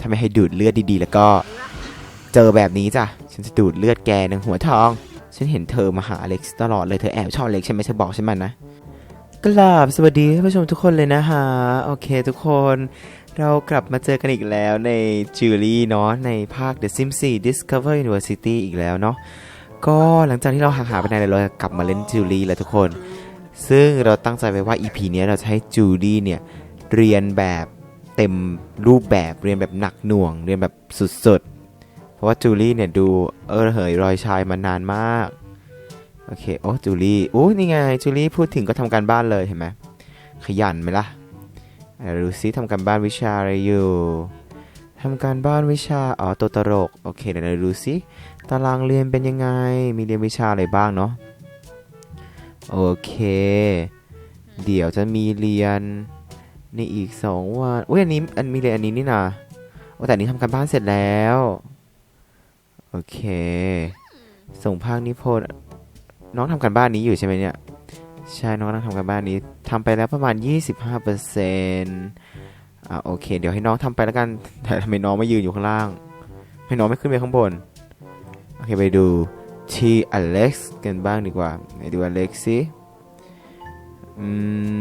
ถ้าไม่ให้ดูดเลือดดีๆ แล้วก็ เจอแบบนี้จ้ะ ฉันจะดูดเลือดแกในหัวทอง ฉันเห็นเธอมาหาอเล็กซ์ตลอดเลย เธอแอบชอบอเล็กซ์ใช่ไหมเธอบอกใช่ไหมนะกราบสวัสดีท่านผู้ชมทุกคนเลยนะฮะ โอเคทุกคน เรากลับมาเจอกันอีกแล้วในจูลี่เนาะ ในภาค The Sims 4 Discover University อีกแล้วเนาะ ก็หลังจากที่เราห่างหายไปนานเลยเรากลับมาเล่นจูลี่แล้วทุกคน ซึ่งเราตั้งใจไว้ว่า EP นี้เราจะให้จูลี่เนี่ยเรียนแบบ เต็มรูปแบบเรียนแบบหนักหน่วง เรียนแบบสุดๆ เพราะว่าจูลี่เนี่ยดูเออเหยรอยชายมานานมาก โอเค โอ้จูลี่โอ้นี่ไงจูลี่พูดถึงก็ทำการบ้านเลยเห็นไหมขยันไหมล่ะดูซิทำการบ้านวิชาอะไรอยู่ทำการบ้านวิชา อ๋อ ตัวตลก โอเคเดี๋ยวเราดูซิ ตารางเรียนเป็นยังไง มีเรียนวิชาอะไรบ้างเนาะ โอเค เดี๋ยวจะมีเรียน ในอีกสองวันอุ้ยอันนี้อันมีเรียอันนี้นี่นะโอ้แต่นนี้ทำการบ้านเสร็จแล้ว โอเค ส่งภาคนิพนธ์น้องทำการบ้านนี้อยู่ใช่ไหมเนี่ย ใช่ น้องกำลังทำการบ้านนี้ทำไปแล้วประมาณ 25%อ่าโอเค เดี๋ยวให้น้องทำไปแล้วกัน แต่ทำไมน้องไม่ยืนอยู่ข้างล่างให้น้องไม่ขึ้นไปข้างบน โอเค ไปดูที่อเล็กซ์กันบ้างดีกว่าไหนดูอเล็กซ์สิอื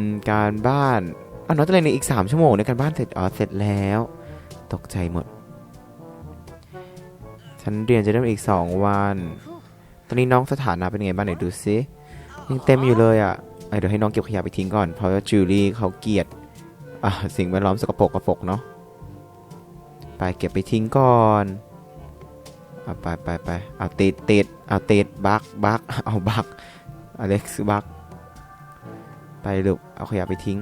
มการบ้าน อ๋อน้องจะเรียนในอีก 3 ชั่วโมงในการบ้านเสร็จอ๋อเสร็จแล้ว ตกใจหมด ฉันเรียนจะเริ่มอีก 2 วัน ตอนนี้น้องสถานะเป็นไงบ้างไหนดูซิยังเต็มอยู่เลยอะเอ้เดี๋ยวให้น้องเก็บขยะไปทิ้งก่อน เพราะว่าจูลี่เขาเกลียดอะสิ่งแวดล้อมสกปรกกระปรกเนาะไปเก็บไปทิ้งก่อนเอาไปไปไปเอาติดติดเอาติดบักบักเอาบักอเล็กซ์บักไปลูกเอาขยะไปทิ้ง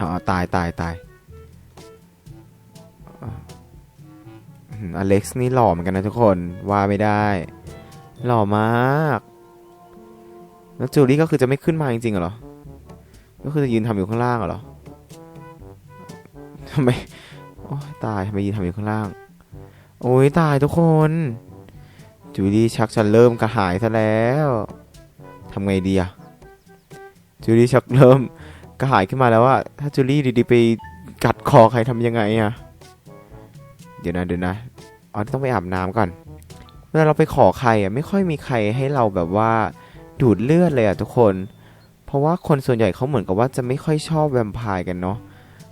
อาเอตายตายตายอเล็กซ์นี่หล่อเหมือนกันนะทุกคนว่าไม่ได้ หล่อมาก แล้วจูลี่ก็คือจะไม่ขึ้นมาจริงๆเหรอ ก็คือจะยืนทำอยู่ข้างล่างเหรอทำไมโอ้ตายทำไมยืนทำอยู่ข้างล่าง โอ้ยตายทุกคน จูลี่ชักจะเริ่มกระหายซะแล้วทำไงดีอะจูลี่ชักเริ่ม กระหายขึ้นมาแล้วว่าถ้าจูลี่ดีๆไปกัดคอใครทำยังไงอะเดี๋ยวนะเดี๋ยวนะอ๋อต้องไปอาบน้ำก่อน เวลาเราไปขอใครอะไม่ค่อยมีใครให้เราแบบว่าดูดเลือดเลยอะทุกคน เพราะว่าคนส่วนใหญ่เขาเหมือนกับว่าจะไม่ค่อยชอบแวมไพร์กันเนาะ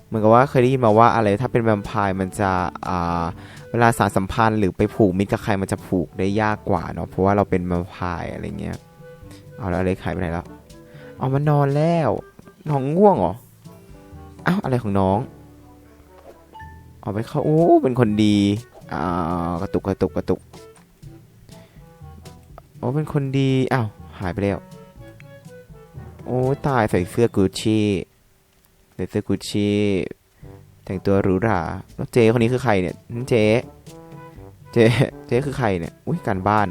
เหมือนกับว่าเคยได้ยินมาว่าอะไรถ้าเป็นแวมไพร์มันจะอ่าเวลาสารสัมพันธ์หรือไปผูกมิตรกับใครมันจะผูกได้ยากกว่าเนาะเพราะว่าเราเป็นแวมไพร์อะไรเงี้ย เอาแล้วอเล็กหายไปไหนแล้ว เอามานอนแล้ว น้องง่วงเหรออ้าวอะไรของน้องเอาไปเข้าโอ้เป็นคนดีอ่ากระตุกกระตุกกระตุกโอ้เป็นคนดีอ้าวหายไปแล้วโอ้ตายใส่เสื้อกูชี่ใส่เสื้อกูชี่แต่งตัวหรูหราแล้วเจ๊คนนี้คือใครเนี่ยเจ๊เจ๊เจ๊คือใครเนี่ยอุ้ยการบ้าน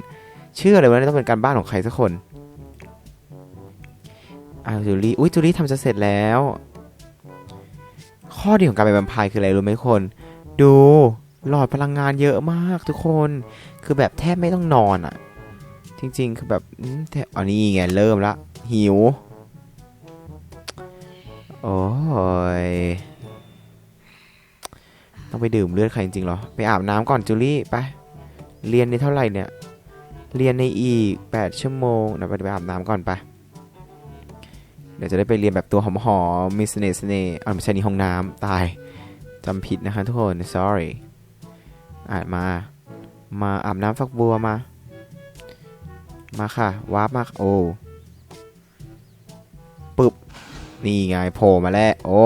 เชื่อเลยว่าต้องเป็นการบ้านของใครสักคน อ้าวจูลี่อุ้ยจูลี่ทำจะเสร็จแล้ว ข้อดีของการเป็นแวมไพร์คืออะไรรู้ไหมคน ดูหลอดพลังงานเยอะมากทุกคน คือแบบแทบไม่ต้องนอนอะ จริง ๆ คือแบบแอันนี้ไงเริ่มละ หิว โอ้ย ต้องไปดื่มเลือดใครจริงๆหรอ ไปอาบน้ำก่อนจูลี่ไป เรียนในเท่าไหร่เนี่ย เรียนในอีก 8 ชั่วโมงนะไปไปอาบน้ำก่อนไป เดี๋ยวจะได้ไปเรียนแบบตัวหอมๆมีเสน่ห์เสน่ห์อ่าไม่ใช่นี่ห้องน้ำตายจำผิดนะคะทุกคน sorry อ่านมา มาอาบน้ำฟักบัวมา มาค่ะวาร์ปมาโอ้ปึ๊บ นี่ไงโผล่มาแล้ว โอ้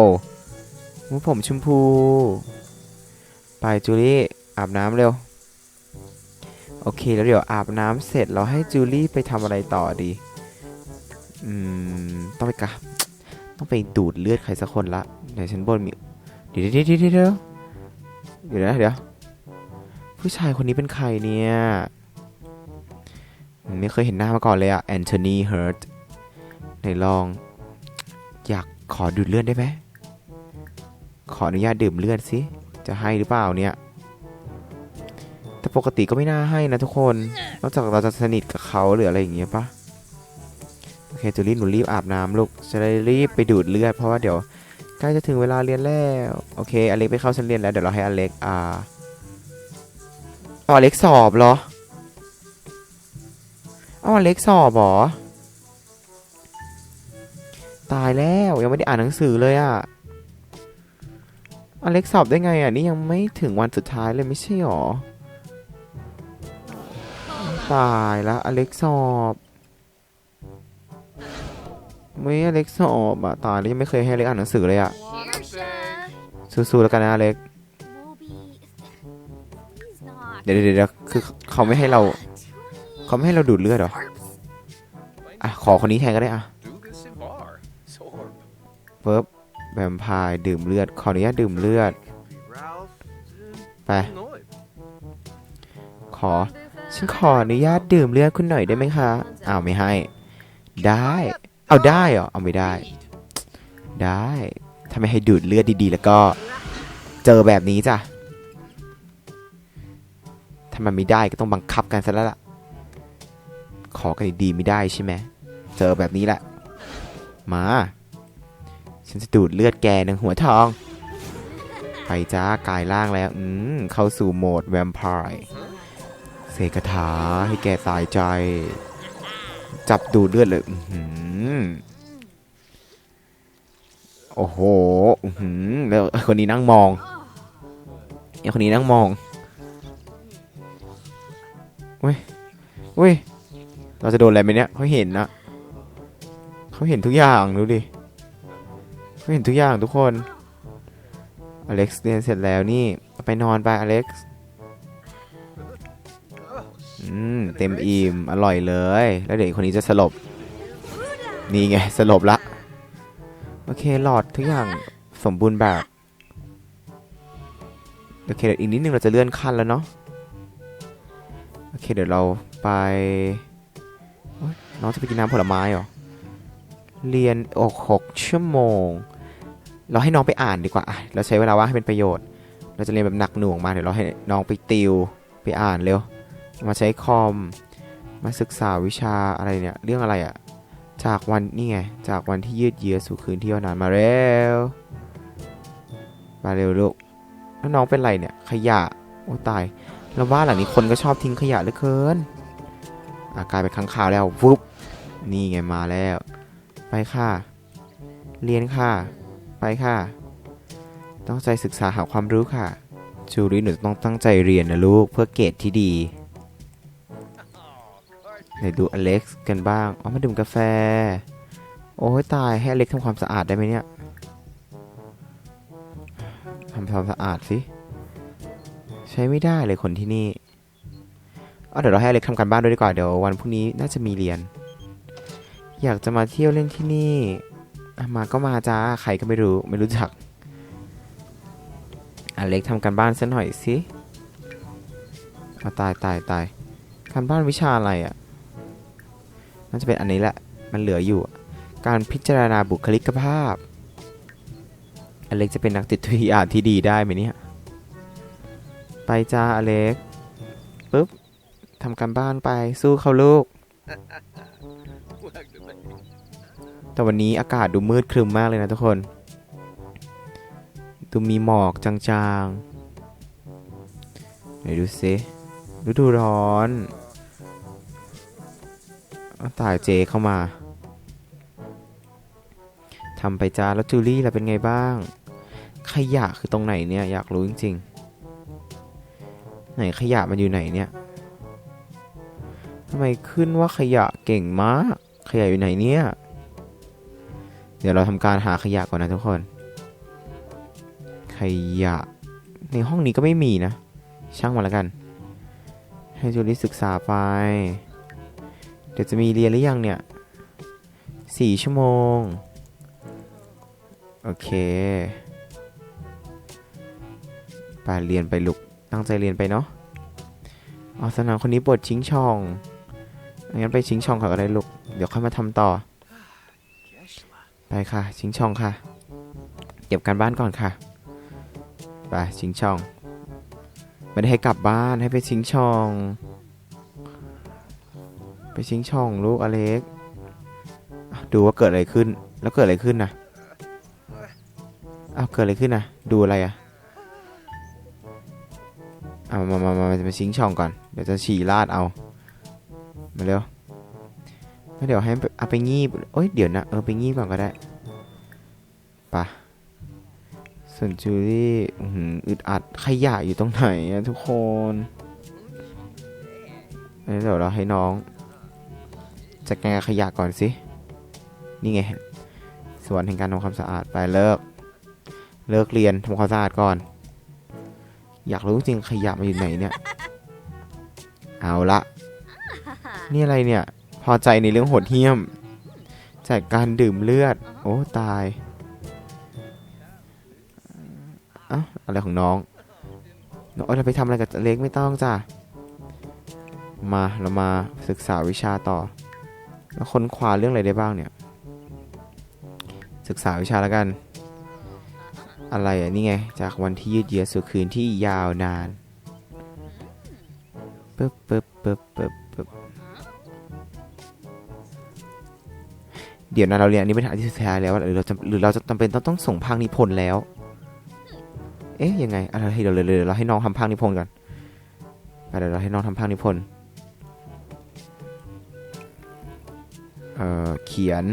หูผมชมพู ไปจูลี่อาบน้ำเร็ว โอเคแล้วเดี๋ยวอาบน้ำเสร็จเราให้จูลี่ไปทำอะไรต่อดี อืม ต้องไปกะต้องไปดูดเลือดใครสักคนละ เดี๋ยวฉันบนมี เดี๋ยวเดี๋ยวเดี๋ยวเดี๋ยวเดี๋ยวเดี๋ยวนะเดี๋ยว ผู้ชายคนนี้เป็นใครเนี่ย ไม่เคยเห็นหน้ามาก่อนเลยอะแอนโทนีเฮิร์ตไหนลอง อยากขอดูดเลือดได้ไหม ขออนุญาตดื่มเลือดสิ จะให้หรือเปล่าเนี่ย แต่ปกติก็ไม่น่าให้นะทุกคน นอกจากเราจะสนิทกับเขาหรืออะไรอย่างเงี้ยปะ โอเคจูลี่หนูรีบอาบน้ำลูกจะได้รีบไปดูดเลือดเพราะว่าเดี๋ยวใกล้จะถึงเวลาเรียนแล้วโอเคอเล็กไปเข้าชั้นเรียนแล้วเดี๋ยวเราให้อเล็กอ่าอ๋ออเล็กสอบเหรออ๋ออเล็กสอบเหรอตายแล้วยังไม่ได้อ่านหนังสือเลยอะอเล็กสอบได้ไงอะนี่ยังไม่ถึงวันสุดท้ายเลยไม่ใช่หรอตายแล้วอเล็กสอบ ไม่อเล็กสอบอะตายแล้วยังไม่เคยให้อเล็กอ่านหนังสือเลยอะสู้ๆแล้วกันนะอเล็ก เดี๋ยวเดี๋ยวเดี๋ยวคือเขาไม่ให้เรา เขาไม่ให้เราดูดเลือดหรอ อะ ขอคนนี้แทนก็ได้อะเฟิร์บแวมพร์ดื่มเลือด ขออนุญาตดื่มเลือด ไป ขอ ฉันขออนุญาตดื่มเลือดคุณหน่อยได้ไหมคะ อ้าวไม่ให้ ได้ เอาได้เหรอ เอาไม่ได้ ได้ถ้าไม่ให้ดูดเลือดดีๆ แล้วก็เจอแบบนี้จ้ะ ถ้ามันไม่ได้ก็ต้องบังคับกันซะแล้วล่ะ ขอกันดีๆไม่ได้ใช่ไหม เจอแบบนี้แหละ มา ฉันจะดูดเลือดแกหนึ่งหัวทอง ไปจ้ากายล่างแล้ว อืม เข้าสู่โหมดแวมไพร์ เสกคาถาให้แกตายใจ จับดูเลือดเลยโอ้โหแล้วคนนี้นั่งมองไอ้คนนี้นั่งมองเว้ยเว้ย เราจะโดนอะไรไหมเนี่ยเขาเห็นนะเขาเห็นทุกอย่างดูดิเขาเห็นทุกอย่างทุกคน อเล็กซ์เรียนเสร็จแล้วนี่ ไปนอนไปอเล็กซ์ อืมเต็มอิ่มอร่อยเลย แล้วเดี๋ยวอีกคนนี้จะสลบ นี่ไงสลบละ โอเคหลอดทุกอย่างสมบูรณ์แบบ โอเคเดี๋ยวอีกนิดนึงเราจะเลื่อนขั้นแล้วเนาะ โอเคเดี๋ยวเราไปน้องจะไปกินน้ำผลไม้เหรอ เรียนอกหกชั่วโมง เราให้น้องไปอ่านดีกว่า เราใช้เวลาว่างให้เป็นประโยชน์ เราจะเรียนแบบหนักหน่วงมา เดี๋ยวเราให้น้องไปติว ไปอ่านเร็ว มาใช้คอม มาศึกษาวิชาอะไรเนี่ย เรื่องอะไรอะจากวันนี่ไง จากวันที่ยืดเยื้อสู่คืนที่ยาวนานมาเร็ว มาเร็วลูกแล้วน้องเป็นไรเนี่ย ขยะ โอ้ตาย แล้วบ้านหลังนี้คนก็ชอบทิ้งขยะเหลือเกิน อากลายเป็นค้างคาวแล้ววุบนี่ไงมาแล้ว ไปค่ะ เรียนค่ะ ไปค่ะ ต้องใจศึกษาหาความรู้ค่ะจูรี่หนูต้องตั้งใจเรียนนะลูกเพื่อเกรดที่ดี ไหนดูอเล็กซ์กันบ้าง อ๋อ มาดื่มกาแฟ โอ้ยตายให้อเล็กทำความสะอาดได้ไหมเนี่ยทำความสะอาดสิ ใช้ไม่ได้เลยคนที่นี่เอเดี๋ยวเราให้อเล็กทำการบ้านด้วยดีกว่า เดี๋ยววันพรุ่งนี้น่าจะมีเรียน อยากจะมาเที่ยวเล่นที่นี่มาก็มาจ้า ใครก็ไม่รู้ ไม่รู้จัก อเล็กทำการบ้านซะหน่อยสิเอตายตายตายการบ้านวิชาอะไรอะ่ะ น่าจะเป็นอันนี้แหละ มันเหลืออยู่ การพิจารณาบุคลิกภาพ อเล็กจะเป็นนักจิตวิทยาที่ดีได้ไหมเนี่ย ไปจ้าอเล็กปุ๊บทำการบ้านไปสู้เขาลูก แต่วันนี้อากาศดูมืดครึมมากเลยนะทุกคน ดูมีหมอกจางๆไหนดูซิฤดูร้อน ตายเจเข้ามาทำไปจ้าแล้วจูลี่ล่ะเป็นไงบ้าง ขยะคือตรงไหนเนี่ยอยากรู้จริงๆ ไหนขยะมันอยู่ไหนเนี่ยทำไมขึ้นว่าขยะเก่งมากขยะอยู่ไหนเนี่ย เดี๋ยวเราทำการหาขยะก่อนนะทุกคน ขยะ ในห้องนี้ก็ไม่มีนะ ช่างมาแล้วกัน ให้จูลี่ศึกษาไป ดี๋ยวจะมีเรียนหรือยังเนี่ยสี่ชั่วโมง โอเคไปเรียนไปลุกตั้งใจเรียนไปเนาะอ๋อสนามคนนี้ปวดชิงช่องงั้นไปชิงช่องเขาก็ได้ลูกเดี๋ยวค่อยมาทำต่อ ไปค่ะ ชิงช่องค่ะ เก็บการบ้านก่อนค่ะ ไปชิงช่อง ไม่ได้ให้กลับบ้านให้ไปชิงช่อง ไปชิงช่องลูกอเล็ก ดูว่าเกิดอะไรขึ้น แล้วเกิดอะไรขึ้นนะเอาเกิดอะไรขึ้นนะดูอะไรอะเอามามามามามาชิงช่องก่อน เดี๋ยวจะฉี่ราดเอา มาเร็วแล้วเดี๋ยวให้เอาไปงีบโอ้ยเดี๋ยวนะเออไปงีบก่อนก็ได้ปะส่วนจูลี่อึดอัดขยะอยู่ตรงไหนทุกคนเดี๋ยวเราให้น้อง จัดการขยะก่อนสิ นี่ไงส่วนแห่งการทำความสะอาดไปเลิก เลิกเรียนทำความสะอาดก่อน อยากรู้จริงขยะมาอยู่ไหนเนี่ย เอาละ นี่อะไรเนี่ย พอใจในเรื่องโหดเหี้ยม จากการดื่มเลือด โอ้ตายอ้าอะไรของน้องน้องเราไปทำอะไรกับเล็กไม่ต้องจ้ะ มาเรามาศึกษาวิชาต่อ แล้วค้นคว้าเรื่องอะไรได้บ้างเนี่ย ศึกษาวิชาแล้วกัน อะไรอะ นี่ไง จากวันที่ยืดเยื้อสู่คืนที่ยาวนานปึ๊บปึ๊บปึ๊บปึ๊บปึ๊บเดี๋ยวนะเราเรียนอันนี้เป็นอันที่สุดท้ายแล้วหรือเราจะหรือเราจะจำเป็นต้องต้องส่งภาคนิพนธ์แล้ว เอ๊ะยังไงอะไรเดี๋ยวเดี๋ยเดี๋ยเราให้น้องทำภาคนิพนธ์ก่อนไปเดี๋ยวเราให้น้องทำภาคนิพนธ์ เออเขียน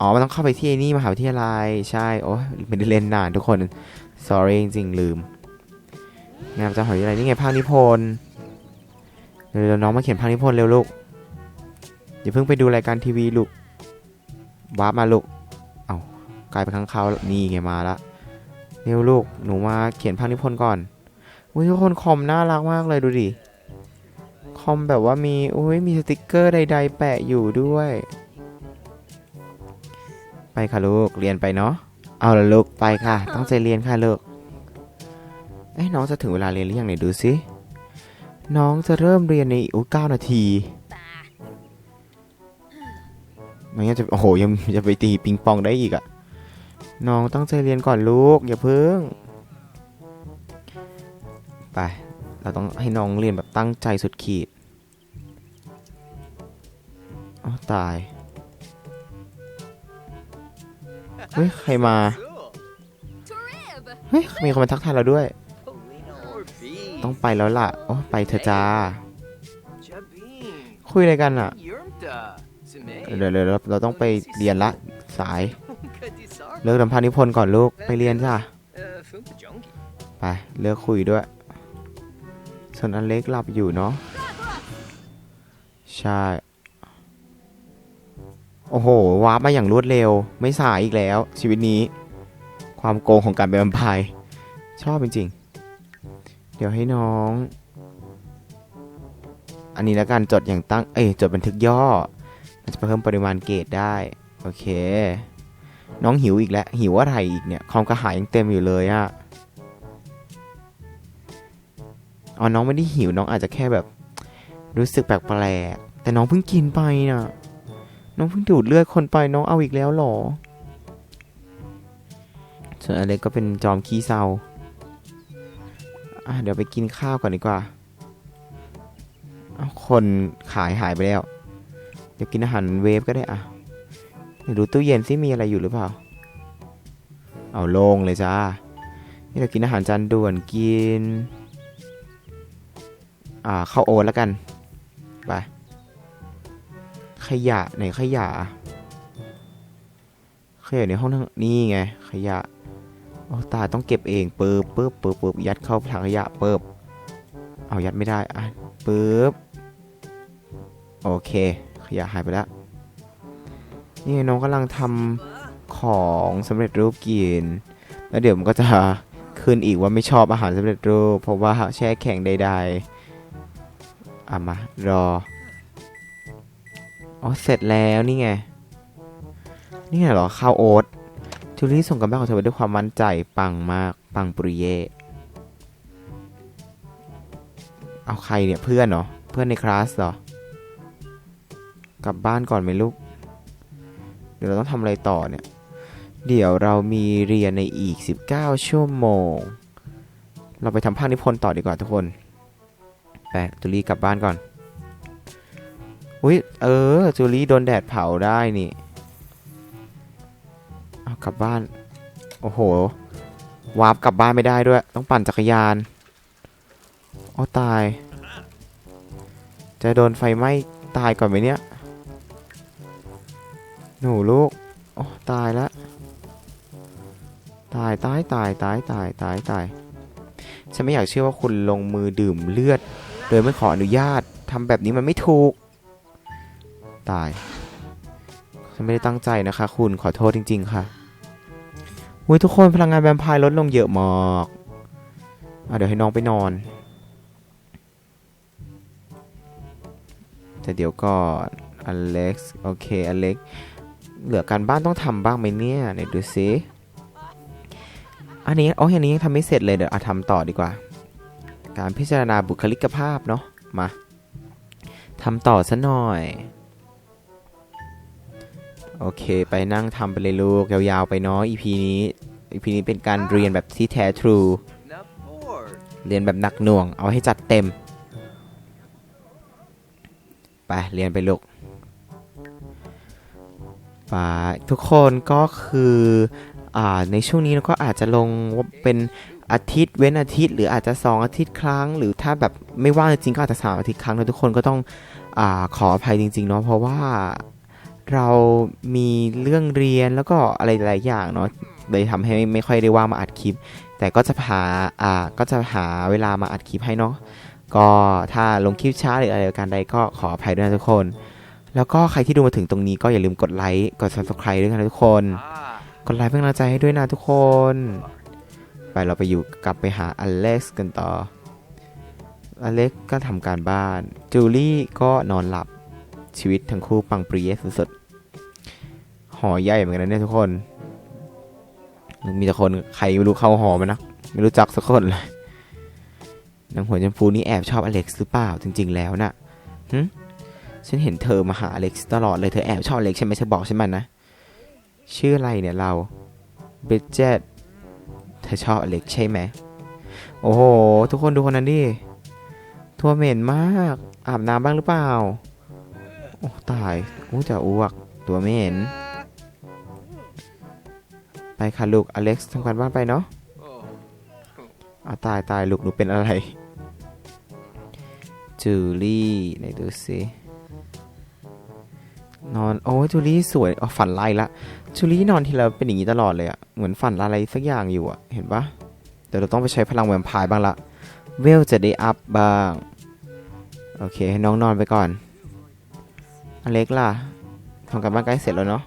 อ๋อ มันต้องเข้าไปที่นี่มหาวิทยาลัย ใช่ โอ้ยไม่ได้เล่นนานทุกคน sorry จริงลืม งานประจำมหาวิทยาลัยนี่ไงภาคนิพนธ์เดี๋ยวน้องมาเขียนภาคนิพนธ์เร็วลูก อย่าเพิ่งไปดูรายการทีวีลูกวาร์ปมาลูก เอากลายไปนข้างเขาวนี่ไงมาละเร็วลูก หนูมาเขียนภาคนิพนธ์ก่อนอุ้ยทุกคนคอมน่ารักมากเลยดูดิ อมแบบว่ามีอุ้ยมีสติกเกอร์ใด ๆ แปะอยู่ด้วย ไปค่ะลูกเรียนไปเนาะเอาละลูกไปค่ะตั้งใจเรียนค่ะลูกเอ้ยน้องจะถึงเวลาเรียนหรือยังไหนดูสิน้องจะเริ่มเรียนในอีกเก้านาทีมันยังจะโอ้โหยังจะไปตีปิงปองได้อีกอะน้องตั้งใจเรียนก่อนลูกอย่าเพิ่งไปเราต้องให้น้องเรียนแบบตั้งใจสุดขีด อ๋อตาย เฮ้ย ใครมา เฮ้ย มีคนมาทักทายเราด้วย ต้องไปแล้วล่ะ โอ้ไปเถอะจ้า คุยอะไรกันอะ เดี๋ยวเดี๋ยวเราเราต้องไปเรียนละสาย เลิกทำพานิพนธ์ก่อนลูก ไปเรียนจ้ะ ไป เลิกคุยด้วย ส่วนอันเล็กหลับอยู่เนาะ ใช่ โอ้โหวาร์ปมาอย่างรวดเร็ว ไม่สายอีกแล้ว ชีวิตนี้ ความโกงของการเป็นแวมไพร์ชอบจริงๆ เดี๋ยวให้น้อง อันนี้แล้วกันจดอย่างตั้ง เอ้ยจดบันทึกย่อ มันจะเพิ่มปริมาณเกรดได้ โอเค น้องหิวอีกแล้ว หิวอะไรอีกเนี่ย ความกระหายยังเต็มอยู่เลยอะอ๋อน้องไม่ได้หิวน้องอาจจะแค่แบบ รู้สึกแปลกๆแต่น้องเพิ่งกินไปน่ะ น้องเพิ่งดูดเลือดคนไปน้องเอาอีกแล้วหรอ ส่วนอเล็กก็เป็นจอมขี้เศร้าอะเดี๋ยวไปกินข้าวก่อนดีกว่าเอาคนขายหายไปแล้ว เดี๋ยวกินอาหารเวฟก็ได้อะเดี๋ยวดูตู้เย็นซิมีอะไรอยู่หรือเปล่า เอาโล่งเลยจ้า นี่เรากินอาหารจานด่วนกิน อ่าข้าวโอ๊ตแล้วกัน ไป ขยะไหนขยะ ขยะในห้องนั่งนี่ไง ขยะโอ้ตาต้องเก็บเองปึ๊บปึ๊บปึ๊บปึ๊บยัดเข้าถังขยะปึ๊บเอายัดไม่ได้อะปึ๊บโอเค ขยะหายไปแล้วนี่น้องกำลังทำของสำเร็จรูปกิน แล้วเดี๋ยวมันก็จะขึ้นอีกว่าไม่ชอบอาหารสำเร็จรูป เพราะว่าแช่แข็งใดๆอะมารอ อ๋อ เสร็จแล้วนี่ไง นี่ไงเหรอ ข้าวโอ๊ตจูลี่ส่งกันบ้านของเธอไปด้วยความมั่นใจ ปังมาก ปังปริเย เอาใครเนี่ยเพื่อนเหรอ เพื่อนในคลาสเหรอ กลับบ้านก่อนไหมลูก เดี๋ยวเราต้องทำอะไรต่อเนี่ย เดี๋ยวเรามีเรียนในอีก 19 ชั่วโมง เราไปทำภาคนิพนธ์ต่อดีกว่าทุกคนไปจูลี่กลับบ้านก่อน อุ้ยเออจูลี่โดนแดดเผาได้นี่เอากลับบ้าน โอ้โห วาร์ปกลับบ้านไม่ได้ด้วย ต้องปั่นจักรยานโอ้ตาย จะโดนไฟไหม้ตายก่อนไหมเนี่ย หนูลูก โอ้ตายแล้วตายตายตายตายตายตายตาย ฉันไม่อยากเชื่อว่าคุณลงมือดื่มเลือด โดยไม่ขออนุญาตทำแบบนี้มันไม่ถูก ตาย ฉันไม่ได้ตั้งใจนะคะ คุณขอโทษจริง ๆ ค่ะอุ้ยทุกคนพลังงานแวมไพร์ลดลงเยอะมากอะเดี๋ยวให้น้องไปนอน แต่เดี๋ยวก่อนอเล็กซ์โอเคอเล็กซ์เหลือการบ้านต้องทำบ้างไหมเนี่ยไหนดูซิอันนี้โอ้ยอันนี้ยังทำไม่เสร็จเลยเดี๋ยวอาทำต่อดีกว่า การพิจารณาบุคลิกภาพเนาะมาทำต่อซะหน่อย โอเค ไปนั่งทำไปเลยลูก ยาวๆไปเนาะ EP นี้ EP นี้เป็นการเรียนแบบที่แท้ทรู เรียนแบบหนักหน่วง เอาให้จัดเต็ม ไป เรียนไปลูกไปทุกคนก็คืออในช่วงนี้เราก็อาจจะลงว่าเป็นอาทิตย์เว้นอาทิตย์ หรืออาจจะ 2 อาทิตย์ครั้ง หรือถ้าแบบไม่ว่างจริงก็อาจจะสามอาทิตย์ครั้งนะทุกคนก็ต้องอขออภัยจริงๆเนาะเพราะว่า เรามีเรื่องเรียนแล้วก็อะไรหลายอย่างเนาะเลยทำให้ไม่ค่อยได้ว่างมาอัดคลิป แต่ก็จะหาอ่าก็จะหาเวลามาอัดคลิปให้เนาะก็ถ้าลงคลิปช้าหรืออะไรการใดก็ขออภัยด้วยนะทุกคน แล้วก็ใครที่ดูมาถึงตรงนี้ก็อย่าลืมกดไลค์กด subscribe ด้วยนะทุกคน กดไลค์เป็นกำลังใจให้ด้วยนะทุกคน ไปเราไปอยู่กลับไปหาอเล็กซ์กันต่ออเล็กซ์ก็ทำการบ้านจูลี่ก็นอนหลับชีวิตทั้งคู่ปังปรีเยสุด หอใหญ่เหมือนกันนะเนี่ยทุกคน มีแต่คนใครไม่รู้เข้าหอมานะไม่รู้จักสักคนเลยนางหัวชมพูนี่แอบชอบอเล็กซ์หรือเปล่าจริง ๆ แล้วน่ะหึฉันเห็นเธอมาหาอเล็กซ์ตลอดเลยเธอแอบชอบอเล็กซ์ใช่ไหมเธอบอกใช่ไหมนนะ ชื่ออะไรเนี่ยเราเบจเจตเธอชอบอเล็กซ์ใช่ไหมโอ้โห ทุกคนดูคนนั้นดิทั่วเหม็นมาก อาบน้ำบ้างหรือเปล่า โอ้ตายอู้จะอ้วก ตัวไม่เห็น ไปค่ะลูก อเล็กซ์ทำการบ้านไปเนาะอาตายตายลูกหนูเป็นอะไร จูลี่ไหนดูสินอน โอ้จูลี่สวยอ๋อฝันไล่ละจูลี่นอนทีละเป็นอย่างนี้ตลอดเลยอะเหมือนฝันอะไรสักอย่างอยู่อะเห็นปะเดี๋ยวเราต้องไปใช้พลังแวมพร์บ้างละ เวลจะได้อัพบ้าง โอเคให้น้องนอนไปก่อน อเล็กล่ะทำการบ้านใกล้เสร็จแล้วเนาะ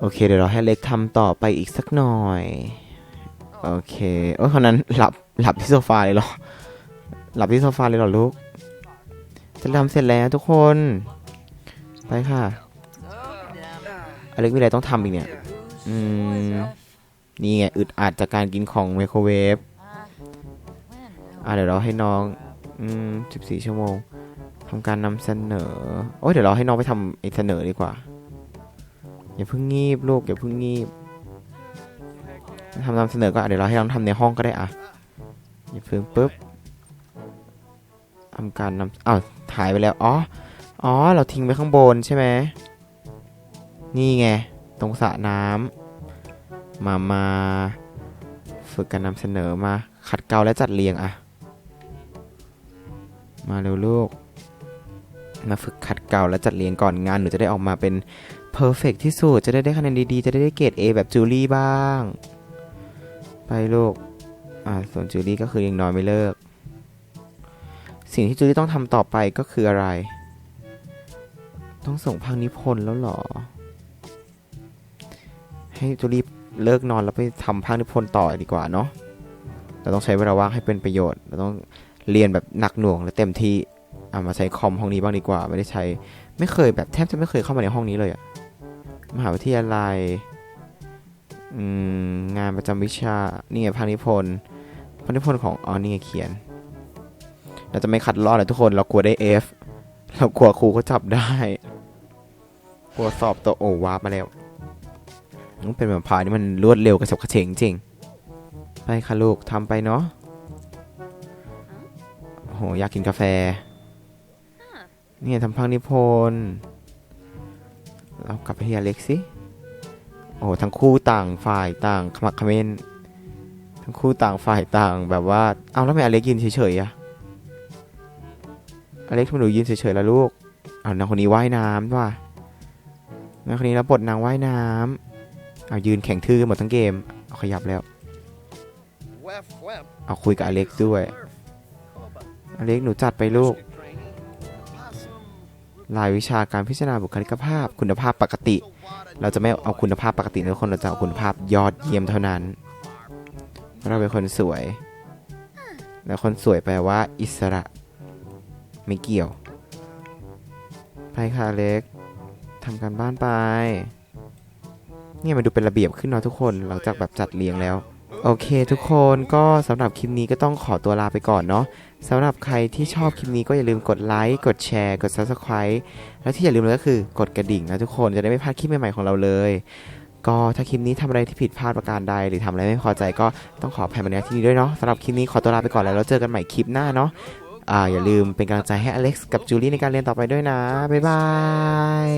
โอเค เดี๋ยวเราให้เล็กทำต่อไปอีกสักหน่อย โอเคโอ้ยคนนั้นหลับหลับที่โซฟาเลยเหรอ หลับที่โซฟาเลยเหรอลูก จะทำเสร็จแล้วทุกคน ไปค่ะอเล็กมีอะไรต้องทำอีกเนี่ย อืม นี่ไงอึดอัดจากการกินของไมโครเวฟ อะเดี๋ยวเราให้น้อง อืมสิบสี่ชั่วโมงทำการนำเสนอ โอ้ยเดี๋ยวเราให้น้องไปทำไอเสนอดีกว่า อย่าเพิ่งงีบลูกอย่าเพิ่งงีบทำนำเสนอก็อเดี๋ยวเราให้น้องทำในห้องก็ได้อะอย่าเพิ่งปุ๊บทำการนำอ้าวถ่ายไปแล้วอ๋ออ๋อ เราทิ้งไว้ข้างบนใช่ไหมนี่ไง ตรงสระน้ำมามาฝึกการนำเสนอมา ขัดเกลาและจัดเรียงอะมาเร็วลูก มาฝึกขัดเกลาและจัดเรียงก่อนงานหนูจะได้ออกมาเป็น เพอร์เฟกที่สุด จะได้ได้คะแนนดีๆ จะได้ได้เกรด A แบบจูลี่บ้าง ไปลูก อ่า ส่วนจูลี่ก็คือยังนอนไม่เลิก สิ่งที่จูลี่ต้องทำต่อไปก็คืออะไร ต้องส่งพังนิพนธ์แล้วเหรอ ให้จูลี่เลิกนอนแล้วไปทำพังนิพนธ์ต่อดีกว่าเนาะ เราต้องใช้เวลาว่างให้เป็นประโยชน์ เราต้องเรียนแบบหนักหน่วงและเต็มที่เอามาใช้คอมห้องนี้บ้างดีกว่า ไม่ได้ใช้ ไม่เคยแบบแทบจะไม่เคยเข้ามาในห้องนี้เลยอะ มหาวิทยาลัยอืมงานประจำวิชา นี่ไงพังนิพนธ์พังนิพนธ์ของอ๋อนี่ไงเขียน เราจะไม่คัดลอกเลยทุกคนเรากลัวได้ F เรากลัวครูเขาจับได้ กลัวสอบตัวโอวาร์ปมาแล้วมันเป็นแบบพายนี่มันรวดเร็วกระฉับกระเฉงจริง ไปค่ะลูกทำไปเนาะโอ้โหอยากกินกาแฟ นี่ไงทำพังนิพนธ์ เรากลับไปที่อเล็กสิโอ้โหทั้งคู่ต่างฝ่ายต่างขมักเขม้นทั้งคู่ต่างฝ่ายต่างแบบว่า เอาแล้วทำไมอเล็กยืนเฉยๆอะอเล็กทำไมหนูยืนเฉยๆล่ะลูกเอานางคนนี้ว่ายน้ำว่ะนางคนนี้รับบทนางว่ายน้ำเอายืนแข่งทื่อกันหมดทั้งเกมเอาขยับแล้ว Wef, wef. เอาคุยกับอเล็กด้วย Koba. อเล็กหนูจัดไปลูก Mr. Craney. Possum. รายวิชาการพิจารณาบุคลิกภาพ คุณภาพปกติ เราจะไม่เอาคุณภาพปกติทุกคนเราจะเอาคุณภาพยอดเยี่ยมเท่านั้น เราเป็นคนสวย แล้วคนสวยแปลว่า อิสระ ไม่เกี่ยว ไปค่ะเล็กทำการบ้านไป เนี่ยมันดูเป็นระเบียบขึ้นเนาะทุกคนหลังจากแบบจัดเรียงแล้ว โอเคทุกคนก็สำหรับคลิปนี้ก็ต้องขอตัวลาไปก่อนเนาะสำหรับใครที่ชอบคลิปนี้ก็อย่าลืมกดไลค์กดแชร์กด Subscribe แล้วที่อย่าลืมเลยก็คือกดกระดิ่งนะทุกคนจะได้ไม่พลาดคลิปใหม่ๆของเราเลย ก็ถ้าคลิปนี้ทำอะไรที่ผิดพลาดประการใดหรือทำอะไรไม่พอใจก็ต้องขออภัยมาณที่นี้ด้วยเนาะสำหรับคลิปนี้ขอตัวลาไปก่อนแล้วแล้วเจอกันใหม่คลิปหน้าเนาะอ่าอย่าลืมเป็นกำลังใจให้อเล็กซ์กับจูลี่ในการเรียนต่อไปด้วยนะบ๊ายบาย